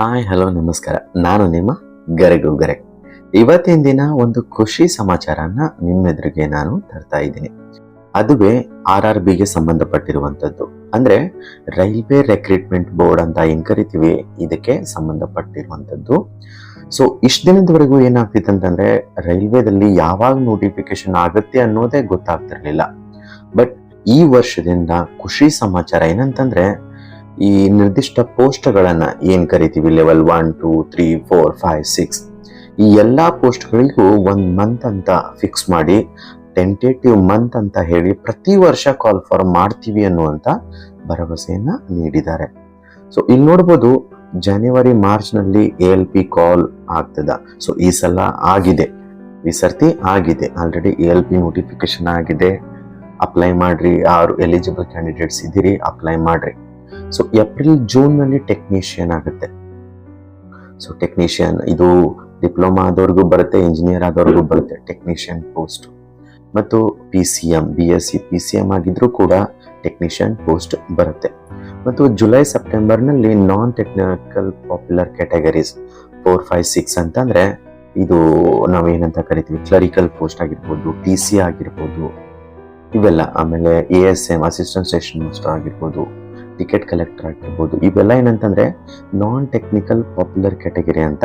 Hi, hello, ನಮಸ್ಕಾರ. ನಾನು ನಿಮ್ಮ ಗರೆಗು ಗರೆ ಇವತ್ತಿನ ದಿನ ಒಂದು ಖುಷಿ ಸಮಾಚಾರನ ನಿಮ್ಮೆದುರಿಗೆ ನಾನು ತರ್ತಾ ಇದ್ದೀನಿ. ಅದುವೇ ಆರ್ ಆರ್ ಬಿಗೆ ಸಂಬಂಧಪಟ್ಟಿರುವಂಥದ್ದು. ಅಂದ್ರೆ ರೈಲ್ವೆ ರೆಕ್ರೂಟ್ಮೆಂಟ್ ಬೋರ್ಡ್ ಅಂತ ಏನ್ ಕರಿತೀವಿ, ಇದಕ್ಕೆ ಸಂಬಂಧಪಟ್ಟಿರುವಂಥದ್ದು. ಸೊ ಇಷ್ಟು ದಿನದವರೆಗೂ ಏನಾಗ್ತಿತ್ತು ಅಂತಂದರೆ, ರೈಲ್ವೆದಲ್ಲಿ ಯಾವಾಗ ನೋಟಿಫಿಕೇಶನ್ ಆಗುತ್ತೆ ಅನ್ನೋದೇ ಗೊತ್ತಾಗ್ತಿರ್ಲಿಲ್ಲ. ಬಟ್ ಈ ವರ್ಷದಿಂದ ಖುಷಿ ಸಮಾಚಾರ ಏನಂತಂದ್ರೆ ಈ ನಿರ್ದಿಷ್ಟ ಪೋಸ್ಟ್ಗಳನ್ನು ಏನು ಕರಿತೀವಿ level one two three four five six ಈ ಎಲ್ಲ ಪೋಸ್ಟ್ಗಳಿಗೂ ಒಂದು ಮಂತ್ ಅಂತ ಫಿಕ್ಸ್ ಮಾಡಿ ಟೆಂಟೇಟಿವ್ ಮಂತ್ ಅಂತ ಹೇಳಿ ಪ್ರತಿ ವರ್ಷ ಕಾಲ್ ಫಾರ್ ಮಾಡ್ತೀವಿ ಅನ್ನುವಂಥ ಭರವಸೆಯನ್ನು ನೀಡಿದ್ದಾರೆ. ಸೊ ಇಲ್ಲಿ ನೋಡ್ಬೋದು ಜನವರಿ ಮಾರ್ಚ್ನಲ್ಲಿ ಎ ಎಲ್ ಪಿ ಕಾಲ್ ಆಗ್ತದ. ಸೊ ಈ ಸಲ ಆಗಿದೆ. ಈ ಸರ್ತಿ ಆಗಿದೆ. Already A L P notification ಆಗಿದೆ. ಅಪ್ಲೈ ಮಾಡ್ರಿ. ಯಾರು ಎಲಿಜಿಬಲ್ ಕ್ಯಾಂಡಿಡೇಟ್ಸ್ ಇದ್ದೀರಿ ಅಪ್ಲೈ ಮಾಡ್ರಿ. ಸೊ ಏಪ್ರಿಲ್ ಜೂನ್ನಲ್ಲಿ ಟೆಕ್ನಿಷಿಯನ್ ಆಗುತ್ತೆ. ಸೊ ಟೆಕ್ನಿಷಿಯನ್ ಇದು ಡಿಪ್ಲೊಮಾ ಆದವ್ರಿಗೂ ಬರುತ್ತೆ ಇಂಜಿನಿಯರ್ ಆದವ್ರಿಗೂ ಬರುತ್ತೆ ಟೆಕ್ನಿಷಿಯನ್ ಪೋಸ್ಟ್ ಮತ್ತು P C M B S C P C M ಆಗಿದ್ರೂ ಕೂಡ ಟೆಕ್ನಿಷಿಯನ್ ಪೋಸ್ಟ್ ಬರುತ್ತೆ. ಮತ್ತು ಜುಲೈ ಸೆಪ್ಟೆಂಬರ್ನಲ್ಲಿ non technical popular categories four five six ಅಂತಂದ್ರೆ ಇದು ನಾವೇನಂತ ಕರಿತೀವಿ? ಕ್ಲರಿಕಲ್ ಪೋಸ್ಟ್ ಆಗಿರ್ಬೋದು ಟಿ ಸಿ ಆಗಿರ್ಬೋದು, ಇವೆಲ್ಲ. ಆಮೇಲೆ A S M assistant station master ಆಗಿರ್ಬೋದು. ಟಿಕೆಟ್ ಕಲೆಕ್ಟರ್ ಆಗಿರ್ಬೋದು. ಇವೆಲ್ಲ ಏನಂತಂದ್ರೆ ನಾನ್ ಟೆಕ್ನಿಕಲ್ ಪಾಪ್ಯುಲರ್ ಕ್ಯಾಟಗರಿ ಅಂತ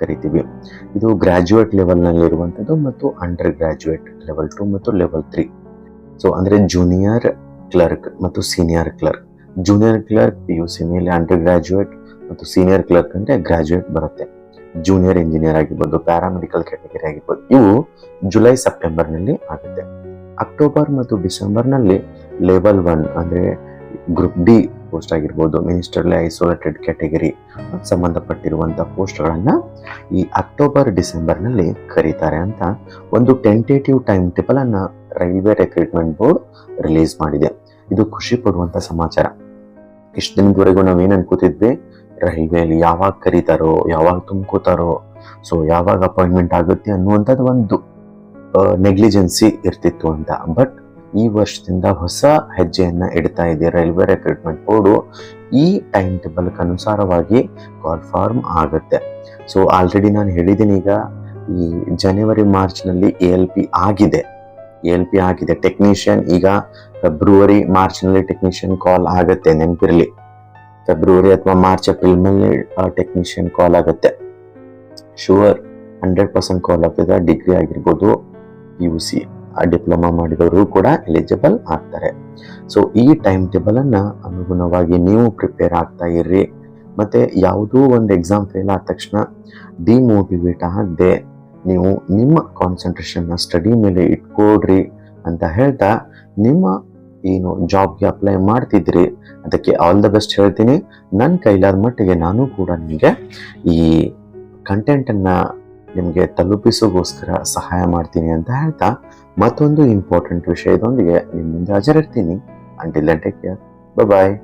ಕರಿತೀವಿ. ಇದು ಗ್ರಾಜುಯೇಟ್ ಲೆವೆಲ್ನಲ್ಲಿರುವಂಥದ್ದು ಮತ್ತು ಅಂಡರ್ ಗ್ರಾಜುಯೇಟ್ ಲೆವೆಲ್ ಟು ಮತ್ತು ಲೆವೆಲ್ ತ್ರೀ ಸೊ ಅಂದ್ರೆ ಜೂನಿಯರ್ ಕ್ಲರ್ಕ್ ಮತ್ತು senior clerk junior clerk P U C ಮೇಲೆ ಅಂಡರ್ ಗ್ರಾಜುಯೇಟ್ ಮತ್ತು ಸೀನಿಯರ್ ಕ್ಲರ್ಕ್ ಅಂದ್ರೆ ಗ್ರಾಜುಯೇಟ್ ಬರುತ್ತೆ. ಜೂನಿಯರ್ ಇಂಜಿನಿಯರ್ ಆಗಿರ್ಬೋದು ಪ್ಯಾರಾಮೆಡಿಕಲ್ ಕ್ಯಾಟಗರಿ ಆಗಿರ್ಬೋದು, ಇವು ಜುಲೈ ಸೆಪ್ಟೆಂಬರ್ನಲ್ಲಿ ಆಗುತ್ತೆ. ಅಕ್ಟೋಬರ್ ಮತ್ತು ಡಿಸೆಂಬರ್ನಲ್ಲಿ ಲೆವೆಲ್ ಒನ್ ಅಂದ್ರೆ ಗ್ರೂಪ್ ಡಿ ಪೋಸ್ಟ್ ಆಗಿರ್ಬೋದು. ಮಿನಿಸ್ಟರ್ಲಿ ಐಸೋಲೇಟೆಡ್ ಕ್ಯಾಟಗರಿ ಸಂಬಂಧಪಟ್ಟಿರುವಂಥ ಪೋಸ್ಟ್ಗಳನ್ನು ಈ ಅಕ್ಟೋಬರ್ ಡಿಸೆಂಬರ್ನಲ್ಲಿ ಕರೀತಾರೆ ಅಂತ ಒಂದು ಟೆಂಟೇಟಿವ್ ಟೈಮ್ ಟೇಬಲನ್ನು ರೈಲ್ವೆ ರೆಕ್ರೂಟ್ಮೆಂಟ್ ಬೋರ್ಡ್ ರಿಲೀಸ್ ಮಾಡಿದೆ. ಇದು ಖುಷಿ ಪಡುವಂಥ ಸಮಾಚಾರ. ಇಷ್ಟು ದಿನದವರೆಗೂ ನಾವೇನ್ ಅನ್ಕೋತಿದ್ವಿ? ರೈಲ್ವೆಯಲ್ಲಿ ಯಾವಾಗ ಕರೀತಾರೋ, ಯಾವಾಗ ತುಂಬ್ಕೋತಾರೋ ಸೊ ಯಾವಾಗ ಅಪಾಯಿಂಟ್ಮೆಂಟ್ ಆಗುತ್ತೆ ಅನ್ನುವಂಥದ್ದು ಒಂದು ನೆಗ್ಲಿಜೆನ್ಸಿ ಇರ್ತಿತ್ತು ಅಂತ. ಬಟ್ ಈ ವರ್ಷದಿಂದ ಹೊಸ ಹೆಜ್ಜೆಯನ್ನು ಇಡ್ತಾ ಇದೆ ರೈಲ್ವೆ ರೆಕ್ರೂಟ್ಮೆಂಟ್ ಬೋರ್ಡು ಈ ಟೈಮ್ ಟೇಬಲ್ಗೆ ಅನುಸಾರವಾಗಿ ಕಾಲ್ ಫಾರ್ಮ್ ಆಗುತ್ತೆ. ಸೊ ಆಲ್ರೆಡಿ ನಾನು ಹೇಳಿದ್ದೀನಿ ಈಗ ಈ ಜನವರಿ ಮಾರ್ಚ್ನಲ್ಲಿ ಎ ಎಲ್ ಪಿ ಆಗಿದೆ. ಎ ಎಲ್ ಪಿ ಆಗಿದೆ. ಟೆಕ್ನಿಷಿಯನ್ ಈಗ ಫೆಬ್ರವರಿ ಮಾರ್ಚ್ನಲ್ಲಿ ಟೆಕ್ನಿಷಿಯನ್ ಕಾಲ್ ಆಗುತ್ತೆ. ನೆನಪಿರಲಿ. ಫೆಬ್ರವರಿ ಅಥವಾ ಮಾರ್ಚ್ ಏಪ್ರಿಲ್ ಮೇಲೆ ಟೆಕ್ನಿಷಿಯನ್ ಕಾಲ್ ಆಗುತ್ತೆ. ಶುವರ್ ಹಂಡ್ರೆಡ್ ಪರ್ಸೆಂಟ್ ಕಾಲ್ ಆಗ್ತದೆ. ಡಿಗ್ರಿ ಆಗಿರ್ಬೋದು ಪಿ ಯು ಸಿ ಡಿಪ್ಲೊಮಾ ಮಾಡಿದವರು ಕೂಡ ಎಲಿಜಿಬಲ್ ಆಗ್ತಾರೆ. ಸೊ ಈ ಟೈಮ್ ಟೇಬಲ್ ಅನ್ನ ಅನುಗುಣವಾಗಿ ನೀವು ಪ್ರಿಪೇರ್ ಆಗ್ತಾ ಇರ್ರಿ. ಮತ್ತೆ ಯಾವುದೋ ಒಂದು ಎಕ್ಸಾಮ್ ಫೇಲ್ ಆದ ತಕ್ಷಣ ಡಿಮೋಟಿವೇಟ್ ಆಗದೆ ನೀವು ನಿಮ್ಮ ಕಾನ್ಸಂಟ್ರೇಷನ್ನ ಸ್ಟಡಿ ಮೇಲೆ ಇಟ್ಕೊಡ್ರಿ ಅಂತ ಹೇಳ್ತಾ ನಿಮ್ಮ ಏನು ಜಾಬ್ಗೆ ಅಪ್ಲೈ ಮಾಡ್ತಿದ್ರಿ, ಅದಕ್ಕೆ ಆಲ್ ದ ಬೆಸ್ಟ್ ಹೇಳ್ತೀನಿ. ನನ್ನ ಕೈಲಾದ ಮಟ್ಟಿಗೆ ನಾನು ಕೂಡ ನಿಮಗೆ ಈ ಕಂಟೆಂಟನ್ನು ನಿಮಗೆ ತಲುಪಿಸೋಗೋಸ್ಕರ ಸಹಾಯ ಮಾಡ್ತೀನಿ ಅಂತ ಹೇಳ್ತಾ ಮತ್ತೊಂದು ಇಂಪಾರ್ಟೆಂಟ್ ವಿಷಯದೊಂದಿಗೆ ನಿಮ್ಮಿಂದ ಮುಂದೆ ಹಾಜರಿರ್ತೀನಿ. Until take care bye